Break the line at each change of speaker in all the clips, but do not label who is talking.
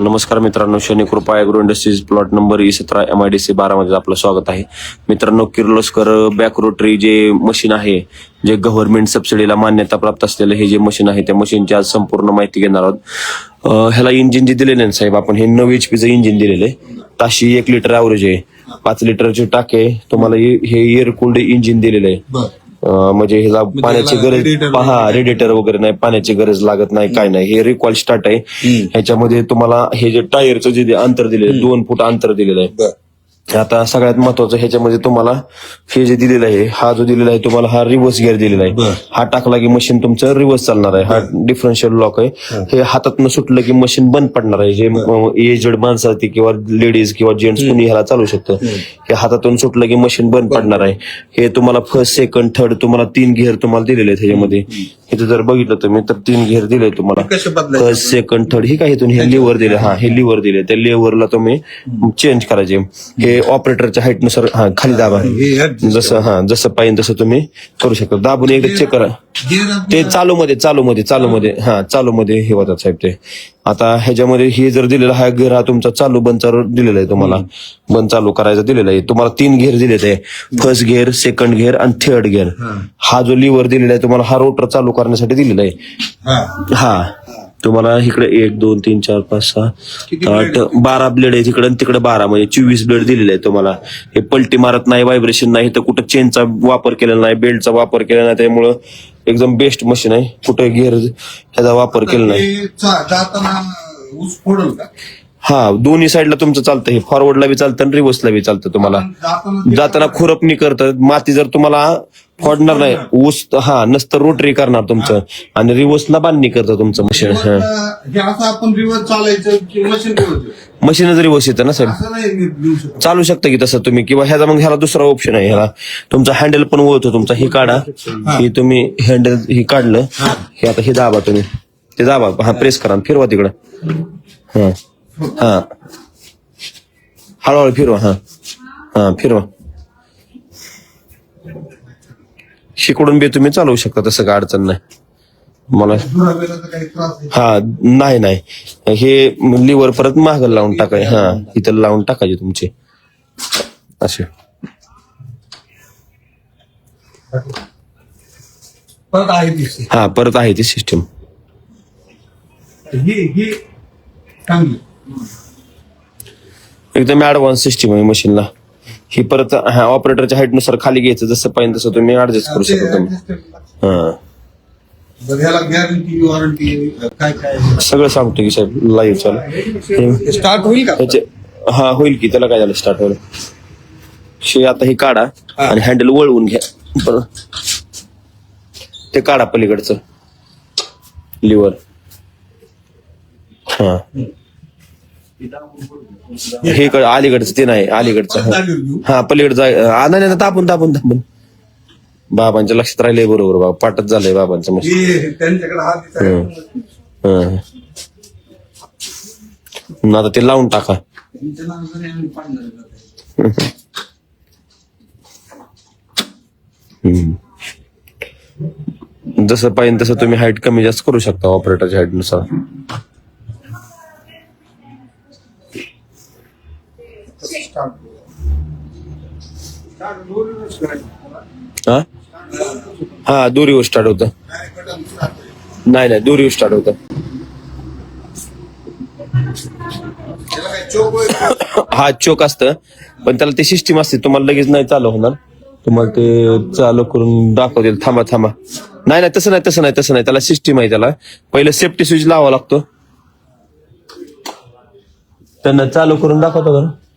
नमस्कार मित्रांनो Shani Krupa agro industries plot number E सतरा एम आय डी सी बारा मध्ये आपलं स्वागत आहे. मित्रांनो किर्लोस्कर बॅक रोटरी जे मशीन आहे जे गव्हर्नमेंट सबसिडीला मान्यता प्राप्त असलेलं हे जे मशीन आहे त्या मशीनची आज संपूर्ण माहिती घेणार आहोत. ह्याला इंजिन जे दिलेले ना साहेब आपण हे नऊ एच पीचं इंजिन दिलेलं आहे. ताशी एक लिटर ॲव्हरेज आहे पाच लिटरचे टाके तुम्हाला हे- एअर कूल्ड इंजिन दिलेलं आहे. म्हणजे ह्याला पाण्याची गरज पहा रेडिएटर वगैरे नाही पाण्याची गरज लागत नाही काय नाही. हे रिकॉल स्टार्ट आहे. ह्याच्यामध्ये तुम्हाला हे जे टायरचं जे अंतर दिले दोन फूट अंतर दिलेलं आहे. आता सगळ्यात महत्वाचं ह्याच्यामध्ये तुम्हाला हे जे दिलेलं आहे हा जो दिलेला आहे तुम्हाला हा रिव्हर्स गिअर दिलेला आहे. हा टाकला की मशीन तुमचं रिव्हर्स चालणार आहे. हा डिफरन्शियल लॉक आहे. हे. हातातनं सुटलं की मशीन बंद पडणार आहे. जे एजड माणसं असते किंवा लेडीज किंवा जेंट्स कुणी ह्याला चालू शकतं. हे. हातातून सुटलं की मशीन बंद पडणार आहे. हे तुम्हाला फर्स्ट सेकंड थर्ड तुम्हाला तीन गिअर तुम्हाला दिलेले आहेत ह्याच्यामध्ये. इथं जर बघितलं तुम्ही तर तीन गिअर दिले तुम्हाला? फर्स्ट सेकंड थर्ड हे काय इथून हे लिव्हर दिले. हा हे लिव्हर दिले. त्या लिव्हरला तुम्ही चेंज करायचे. हे ऑपरेटरच्या हाईटनुसार हा खाली दाबा. जसं हा जसं पाहिजे तसं तुम्ही करू शकता. दाबून एकदा चेक करा. ते चालू मध्ये चालू मध्ये चालू मध्ये हा चालू मध्ये हे होतात साहेब ते. आता ह्याच्यामध्ये हे जर दिलेला हा घेर हा तुमचा चालू बंदचा दिलेला आहे तुम्हाला. बंद चालू करायचा दिलेला आहे. तुम्हाला तीन घेर दिलेले आहे फर्स्ट घेर सेकंड घेर आणि थर्ड घेर. हा. जो लिव्हर दिलेला आहे तुम्हाला हा रोटर चालू करण्यासाठी दिलेला आहे. हा. तुम्हाला इकडे एक दोन तीन चार पाच सहा आठ बारा ब्लेड आहे तिकडे आणि तिकडे बारा म्हणजे चोवीस ब्लेड दिलेले आहे तुम्हाला. हे पलटी मारत नाही व्हायब्रेशन नाही तर कुठं चेनचा वापर केलेला नाही बेल्टचा वापर केला नाही त्यामुळं एकदम बेस्ट मशीन आहे. कुठे घेर ह्याचा वापर केला नाही. हा दोन्ही साईडला तुमचं चालतं हे फॉरवर्डला बी चालतं आणि रिव्हर्सला बी चालतं तुम्हाला.
जाताना
जाताना खुरपणी करतं माती जर तुम्हाला फोडणार नाही. ऊस हा नसतं रोटरी करणार तुमचं. आणि रिव्हर्सला बांधणी करतं तुमचं मशीन हा.
हे असं आपण रिवर्स चालायचं की मशीन रिवर्स
मशीनच रिव्हर्स येतं ना साहेब
असं नाही मी देऊ शकतो.
चालू शकतं की तसं तुम्ही. किंवा ह्याचा मग ह्याला दुसरा ऑप्शन आहे. ह्याला तुमचा हँडल पण वळतो तुमचा. हे काढा. हे. तुम्ही हँडल हे काढलं. हे. आता हे दाबा तुम्ही. ते दाबा. हा प्रेस करा आणि फिरवा तिकडं. हा. हा. हळूहळू फिरवा. हा. हा फिरवा. शिकडून बी तुम्ही चालवू शकता तसं काय अडचण नाही. मला हा नाही नाही. हे लिव्हर परत माग लावून टाकाय हा इथं लावून टाकायचे तुमचे. असे.
परत आहे दिसते
हा परत आहे ती सिस्टम एकदम ऍडव्हान्स सिस्टम आहे मशीनला. ही परत हा ऑपरेटरच्या हाईटनुसार खाली घ्यायचं जसं पाहिजे तसं तुम्ही ऍडजस्ट करू शकता तुम्ही. हा. सगळं सांगतो की साहेब लाईव्ह चालू.
स्टार्ट होईल का?
हा होईल की त्याला काय झालं स्टार्ट होईल. शे आता हे काढा आणि हँडल वळवून घ्या. बरं. ते काढा पलीकडचं. लिव्हर हा. हे अलीकडचं ते नाही अलीकडचं. हा. पलीकडचं आ, नाही तापून तापून तापून. बाबांच्या लक्षात राहिले बरोबर बाबा पाठच झालंय बाबांचं. मग आता ते लावून टाका. जसं पाहिजे तसं तुम्ही हाईट कमी जास्त करू शकता ऑपरेटरच्या हाईटनुसार. हा? हा दोरीवर स्टार्ट होतं. नाही नाही दोरीवर स्टार्ट होतं. हा चोक असतं. पण त्याला ते सिस्टीम असते तुम्हाला लगेच नाही चालू होणार. तुम्हाला ते चालू करून दाखवतील. थांबा थांबा. नाही नाही तसं नाही तसं नाही तसं नाही. त्याला सिस्टीम आहे त्याला. पहिलं सेफ्टी स्विच लावावा लागतो. त्यांना चालू करून दाखवतो का?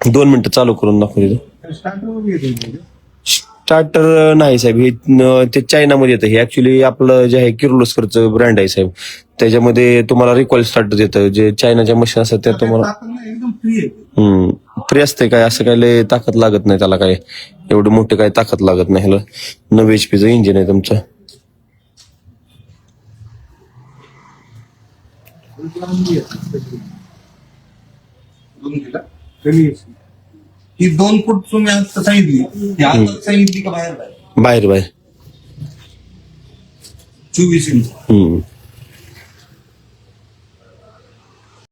दोन मिनिटं चालू करून दाखवू
स्टार्टर
स्टार्टर नाही साहेब हे ते चायनामध्ये येतं. हे ऍक्च्युली आपलं जे आहे किर्लोस्करचं ब्रँड आहे साहेब. त्याच्यामध्ये तुम्हाला रिकॉल स्टार्टर देतं. जे चायनाच्या मशीन असतात त्या तुम्हाला
फ्री
असते काय? असं काय लय ताकद लागत नाही त्याला काय. एवढं मोठे काय ताकद लागत नाही ह्याला. नऊ एच पीचं इंजिन आहे तुमचं.
दोन आहे. ही दोन फूट तुम्ही आता सांगितली. ही आता सांगितली का बाहेर बाहेर.
बाहेर बाहेर.
चोवीस इंच.
हम्म.